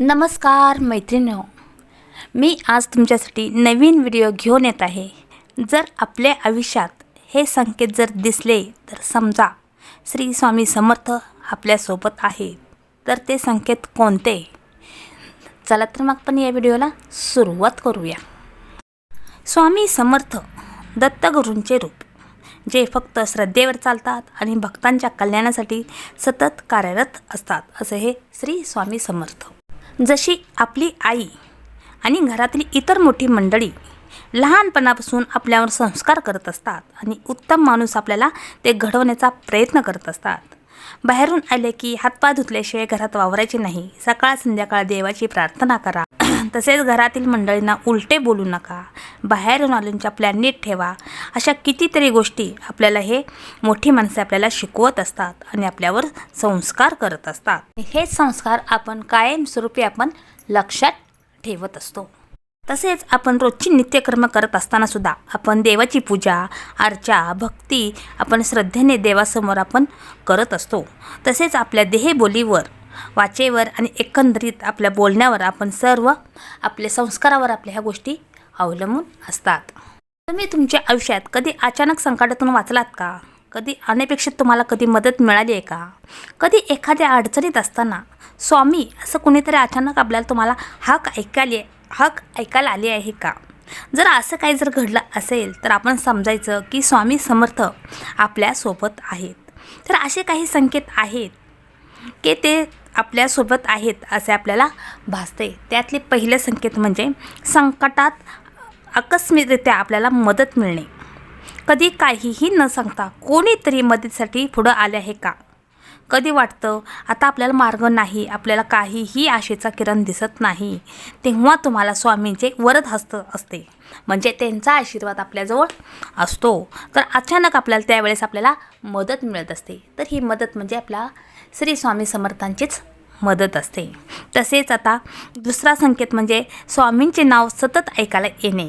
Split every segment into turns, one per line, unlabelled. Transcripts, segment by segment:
नमस्कार मैत्रिणींनो. मी आज तुमच्यासाठी नवीन व्हिडिओ घेऊन येत आहे. जर आपल्या आयुष्यात हे संकेत जर दिसले तर समजा श्री स्वामी समर्थ आपल्यासोबत आहे तर ते संकेत कोणते? चला तर मग आपण या व्हिडिओला सुरुवात करूया. स्वामी समर्थ दत्तगुरूंचे रूप जे फक्त श्रद्धेवर चालतात आणि भक्तांच्या कल्याणासाठी सतत कार्यरत असतात असे हे श्री स्वामी समर्थ. जशी आपली आई आणि घरातली इतर मोठी मंडळी लहानपणापासून आपल्यावर संस्कार करत असतात आणि उत्तम माणूस आपल्याला ते घडवण्याचा प्रयत्न करत असतात. बाहेरून आले की हातपाय धुतल्याशिवाय घरात वावरायचे नाही. सकाळ संध्याकाळ देवाची प्रार्थना करा. तसेच घरातील मंडळींना उलटे बोलू नका. बाहेरून आलूंच्या आपल्या नीट ठेवा. अशा कितीतरी गोष्टी आपल्याला हे मोठी माणसे आपल्याला शिकवत असतात आणि आपल्यावर संस्कार करत असतात. हेच संस्कार आपण कायमस्वरूपी आपण लक्षात ठेवत असतो. तसेच आपण रोजची नित्यकर्म करत असताना सुद्धा आपण देवाची पूजा अर्चा भक्ती आपण श्रद्धेने देवासमोर आपण करत असतो. तसेच आपल्या देहबोलीवर वाचेवर आणि एकंदरीत आपल्या बोलण्यावर आपण सर्व आपल्या संस्कारावर आपल्या ह्या गोष्टी अवलंबून असतात. तुम्ही तुमच्या आयुष्यात कधी अचानक संकटातून वाचलात का? कधी अनपेक्षित तुम्हाला कधी मदत मिळाली आहे का? कधी एखाद्या अडचणीत असताना स्वामी असं कुणीतरी अचानक आपल्याला तुम्हाला हक ऐकायला हक ऐकायला आले आहे का? जर असं काही जर घडलं असेल तर आपण समजायचं की स्वामी समर्थ आपल्यासोबत आहेत. तर असे काही संकेत आहेत की ते आपल्यासोबत आहेत असे आपल्याला भासते. त्यातले पहिले संकेत म्हणजे संकटात आकस्मिकरित्या आपल्याला मदत मिळणे. कधी काहीही न सांगता कोणीतरी मदतीसाठी पुढं आले आहे का? कधी वाटतं आता आपल्याला मार्ग नाही आपल्याला काहीही आशेचा किरण दिसत नाही तेव्हा तुम्हाला स्वामींचे वरद हस्त असते. म्हणजे त्यांचा आशीर्वाद आपल्याजवळ असतो. तर अचानक आपल्याला त्यावेळेस आपल्याला मदत मिळत असते. तर ही मदत म्हणजे आपला श्री स्वामी समर्थांचीच मदत असते. तसेच आता दुसरा संकेत म्हणजे स्वामींचे नाव सतत ऐकायला येणे.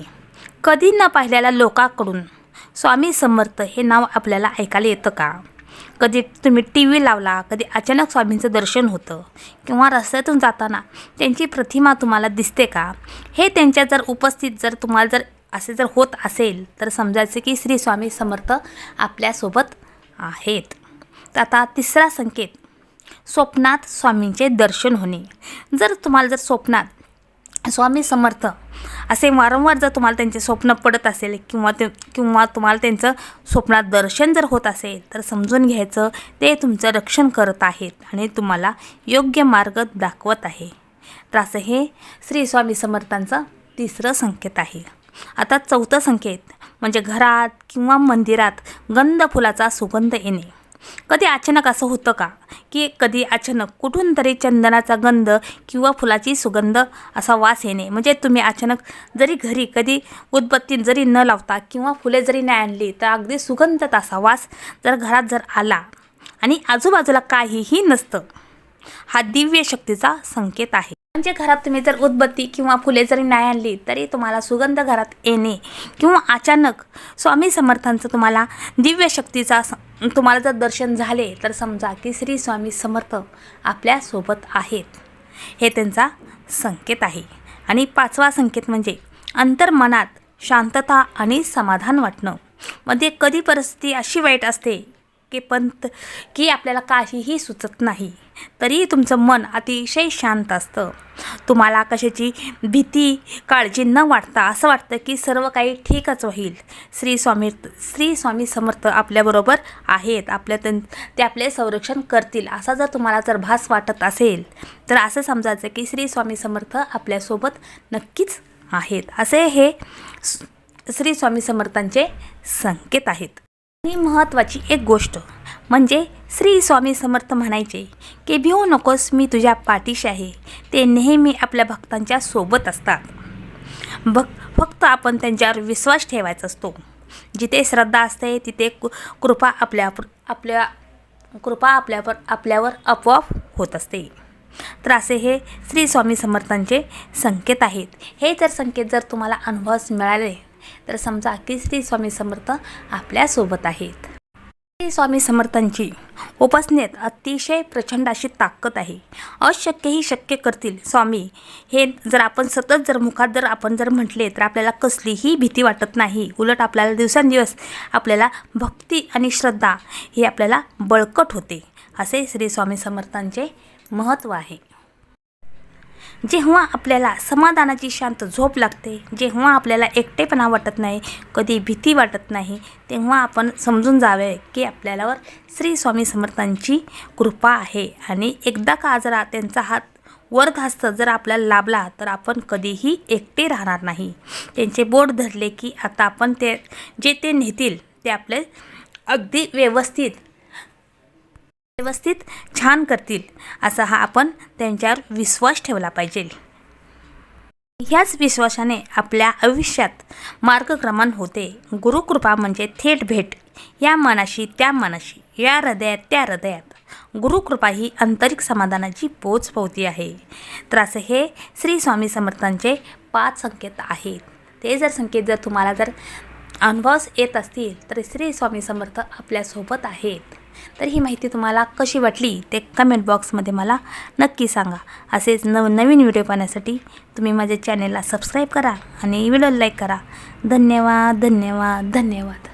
कधी न पाहिलेल्या लोकांकडून स्वामी समर्थ हे नाव आपल्याला ऐकायला येतं का? कधी तुम्ही टी व्ही लावला कधी अचानक स्वामींचं दर्शन होतं किंवा रस्त्यातून जाताना त्यांची प्रतिमा तुम्हाला दिसते का? हे त्यांच्या जर उपस्थित जर तुम्हाला जर असे जर होत असेल तर समजायचं की श्री स्वामी समर्थ आपल्यासोबत आहेत. तर आता तिसरा संकेत स्वप्नात स्वामींचे दर्शन होणे. जर तुम्हाला जर स्वप्नात स्वामी समर्थ असे वारंवार जर तुम्हाला त्यांचे स्वप्न पडत असेल किंवा ते किंवा तुम्हाला त्यांचं स्वप्नात दर्शन जर होत असेल तर समजून घ्यायचं ते तुमचं रक्षण करत आहेत आणि तुम्हाला योग्य मार्ग दाखवत आहे. तर असं हे श्री स्वामी समर्थांचं तिसरं संकेत आहे. आता चौथं संकेत म्हणजे घरात किंवा मंदिरात गंध फुलाचा सुगंध येणे. कधी अचानक असं होतं का? की कधी अचानक कुठून तरी चंदनाचा गंध किंवा फुलाची सुगंध असा वास येणे? म्हणजे तुम्ही अचानक जरी घरी कधी उदबत्ती जरी न लावता किंवा फुले जरी नाही आणली तर अगदी सुगंधत असा वास जर घरात जर आला आणि आजूबाजूला काहीही नसतं हा दिव्य शक्तीचा संकेत आहे. म्हणजे घरात तुम्ही जर उदबत्ती किंवा फुले जरी नाही आणली तरी तुम्हाला सुगंध घरात येणे किंवा अचानक स्वामी समर्थांचं तुम्हाला दिव्य शक्तीचा तुम्हाला जर दर्शन झाले तर समजा की श्री स्वामी समर्थ आपल्यासोबत आहेत. हे त्यांचा संकेत आहे. आणि पाचवा संकेत म्हणजे अंतर्मनात शांतता आणि समाधान वाटणं. मध्ये कधी परिस्थिती अशी वाईट असते की पंत की आपल्याला काहीही सुचत नाही. तरी तुमचं मन अतिशय शांत असतं. तुम्हाला कशाची भीती काळजी न वाटता असं वाटतं की सर्व काही ठीकच होईल. श्री स्वामी श्री स्वामी समर्थ आपल्याबरोबर आहेत. आपल्या ते आपले संरक्षण करतील असा जर तुम्हाला जर भास वाटत असेल तर असं समजायचं की श्री स्वामी समर्थ आपल्यासोबत नक्कीच आहेत. असे हे श्री स्वामी समर्थांचे संकेत आहेत. आणि महत्त्वाची एक गोष्ट. म्हणजे श्री स्वामी समर्थ म्हणायचे की भिवू नकोस मी तुझ्या पाठीशी आहे. ते नेहमी आपल्या भक्तांच्या सोबत असतात. भक् फक्त आपण त्यांच्यावर विश्वास ठेवायचा असतो. जिथे श्रद्धा असते तिथे कृपा आपल्या आपल्या कृपा आपल्यावर आपल्यावर आपोआप होत असते. तर असे हे श्री स्वामी समर्थांचे संकेत आहेत. हे जर संकेत जर तुम्हाला अनुभवास मिळाले तर समजा की श्री स्वामी समर्थ आपल्यासोबत आहेत. श्री स्वामी समर्थांची उपासनेत अतिशय प्रचंड अशी ताकद आहे. अशक्यही शक्य करतील स्वामी. हे जर आपण सतत जर मुखात जर आपण जर म्हटले तर आपल्याला कसलीही भीती वाटत नाही. उलट आपल्याला दिवसेंदिवस आपल्याला भक्ती आणि श्रद्धा ही आपल्याला बळकट होते असे श्री स्वामी समर्थांचे महत्त्व आहे. जेव्हा आपल्याला समाधानाची शांत झोप लागते जेव्हा आपल्याला एकटेपणा वाटत नाही कधी भीती वाटत नाही तेव्हा आपण समजून जावे की आपल्यावर श्री स्वामी समर्थांची कृपा आहे. आणि एकदा का जरा त्यांचा हात वरधास्त जर आपल्याला लाभला तर आपण कधीही एकटे राहणार नाही. त्यांचे बोट धरले की आता आपण ते जे ते नेतील ते आपले अगदी व्यवस्थित व्यवस्थित छान करतील असा हा आपण त्यांच्यावर विश्वास ठेवला पाहिजे. ह्याच विश्वासाने आपल्या आयुष्यात मार्गक्रमण होते. गुरुकृपा म्हणजे थेट भेट. या मनाशी त्या मनाशी या हृदयात त्या हृदयात. गुरुकृपा ही आंतरिक समाधानाची पोच पावती आहे. तर असं हे श्री स्वामी समर्थांचे पाच संकेत आहेत. ते जर संकेत जर तुम्हाला जर अनुभवास येत असतील तर श्री स्वामी समर्थ आपल्यासोबत आहेत. तर ही माहिती तुम्हाला कशी वाटली ते कमेंट बॉक्समध्ये मला नक्की सांगा. असेच नव नवीन व्हिडिओ पाहण्यासाठी तुम्ही माझ्या चॅनेलला सबस्क्राईब करा आणि व्हिडिओ लाईक करा. धन्यवाद धन्यवाद धन्यवाद.